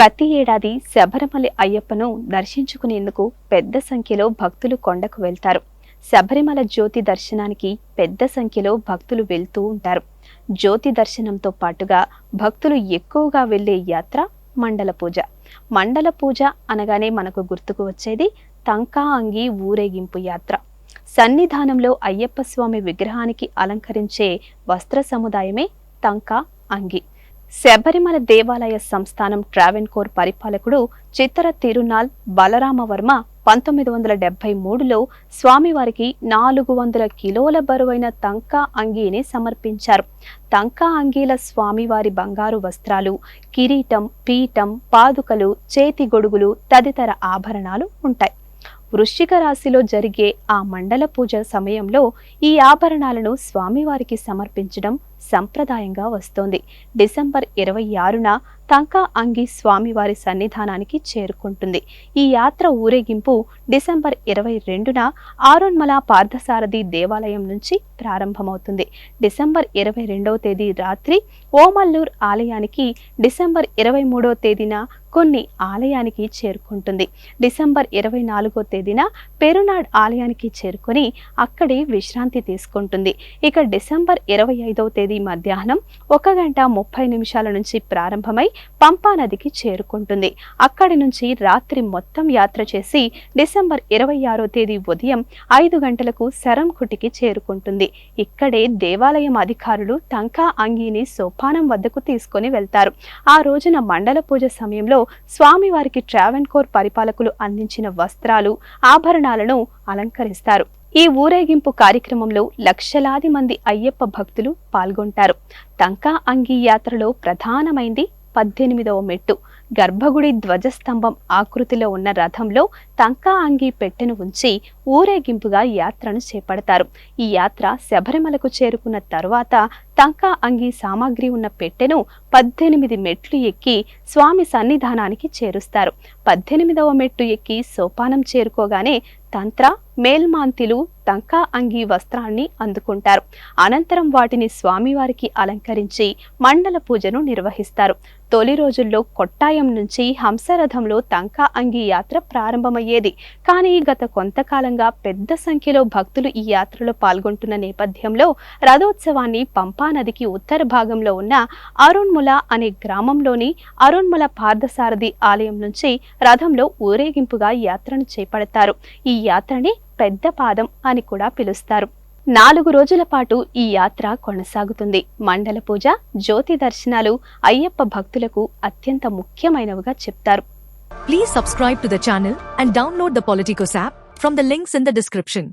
ప్రతి ఏడాది శబరిమల అయ్యప్పను దర్శించుకునేందుకు పెద్ద సంఖ్యలో భక్తులు కొండకు వెళ్తారు. శబరిమల జ్యోతి దర్శనానికి పెద్ద సంఖ్యలో భక్తులు వెళ్తూ ఉంటారు. జ్యోతి దర్శనంతో పాటుగా భక్తులు ఎక్కువగా వెళ్ళే యాత్ర మండల పూజ. మండల పూజ అనగానే మనకు గుర్తుకు వచ్చేది తంకా అంగి ఊరేగింపు యాత్ర. సన్నిధానంలో అయ్యప్ప స్వామి విగ్రహానికి అలంకరించే వస్త్ర సముదాయమే తంకా అంగి. శబరిమల దేవాలయ సంస్థానం ట్రావెన్కోర్ పరిపాలకుడు చిత్తర తిరునాల్ బలరామవర్మ పంతొమ్మిది వందల డెబ్బై మూడులో స్వామివారికి నాలుగు వందల కిలోల బరువైన తంకా అంగీని సమర్పించారు. తంకా అంగీల స్వామివారి బంగారు వస్త్రాలు కిరీటం పీఠం పాదుకలు చేతి గొడుగులు తదితర ఆభరణాలు ఉంటాయి. వృశ్చిక రాశిలో జరిగే ఆ మండల పూజ సమయంలో ఈ ఆభరణాలను స్వామివారికి సమర్పించడం సంప్రదాయంగా వస్తోంది. డిసెంబర్ ఇరవై ఆరున తంకా అంగి స్వామివారి సన్నిధానానికి చేరుకుంటుంది. ఈ యాత్ర ఊరేగింపు డిసెంబర్ ఇరవై రెండున ఆరోన్మల పార్థసారథి దేవాలయం నుంచి ప్రారంభమవుతుంది. డిసెంబర్ ఇరవై రెండవ తేదీ రాత్రి ఓమల్లూర్ ఆలయానికి డిసెంబర్ ఇరవై మూడవ తేదీన కొన్ని ఆలయానికి చేరుకుంటుంది. డిసెంబర్ ఇరవై నాలుగో తేదీన పెరునాడ్ ఆలయానికి చేరుకొని అక్కడే విశ్రాంతి తీసుకుంటుంది. ఇక డిసెంబర్ ఇరవై ఐదవ తేదీ మధ్యాహ్నం ఒక గంట ముప్పై నిమిషాల నుంచి ప్రారంభమై పంపా నదికి చేరుకుంటుంది. అక్కడి నుంచి రాత్రి మొత్తం యాత్ర చేసి డిసెంబర్ ఇరవై ఆరో తేదీ ఉదయం ఐదు గంటలకు శరంకుటికి చేరుకుంటుంది. ఇక్కడే దేవాలయం అధికారులు తంకా అంగీని సోపానం వద్దకు తీసుకొని వెళ్తారు. ఆ రోజున మండల పూజ సమయంలో స్వామివారికి ట్రావెన్కోర్ పరిపాలకులు అందించిన వస్త్రాలు ఆభరణాలను అలంకరిస్తారు. ఈ ఊరేగింపు కార్యక్రమంలో లక్షలాది మంది అయ్యప్ప భక్తులు పాల్గొంటారు. తంకా అంగీ యాత్రలో ప్రధానమైంది పద్దెనిమిదవ మెట్టు. గర్భగుడి ధ్వజస్తంభం ఆకృతిలో ఉన్న రథంలో తంకా అంగి పెట్టెను ఉంచి ఊరేగింపుగా యాత్రను చేపడతారు. ఈ యాత్ర శబరిమలకు చేరుకున్న తరువాత తంకా అంగి సామాగ్రి ఉన్న పెట్టెను పద్దెనిమిది మెట్లు ఎక్కి స్వామి సన్నిధానానికి చేరుస్తారు. పద్దెనిమిదవ మెట్టు ఎక్కి సోపానం చేరుకోగానే తంత్ర మేల్మాంతిలు తంకా అంగి వస్త్రాన్ని అందుకుంటారు. అనంతరం వాటిని స్వామివారికి అలంకరించి మండల పూజను నిర్వహిస్తారు. తొలి రోజుల్లో కొట్టాయం నుంచి హంసరథంలో తంకా అంగి యాత్ర ప్రారంభమయ్యేది. కానీ గత కొంతకాలంగా పెద్ద సంఖ్యలో భక్తులు ఈ యాత్రలో పాల్గొంటున్న నేపథ్యంలో రథోత్సవాన్ని పంపానదికి ఉత్తర భాగంలో ఉన్న అరుణ్ముల అనే గ్రామంలోని అరుణ్ముల పార్థసారథి ఆలయం నుంచి రథంలో ఊరేగింపుగా యాత్రను చేపడతారు. ఈ యాత్రని పెద్ద పాదం అని కూడా పిలుస్తారు. నాలుగు రోజుల పాటు ఈ యాత్ర కొనసాగుతుంది. మండల పూజ జ్యోతి దర్శనాలు అయ్యప్ప భక్తులకు అత్యంత ముఖ్యమైనవిగా చెప్తారు. Please subscribe to the channel and download the Politico app from the links in the description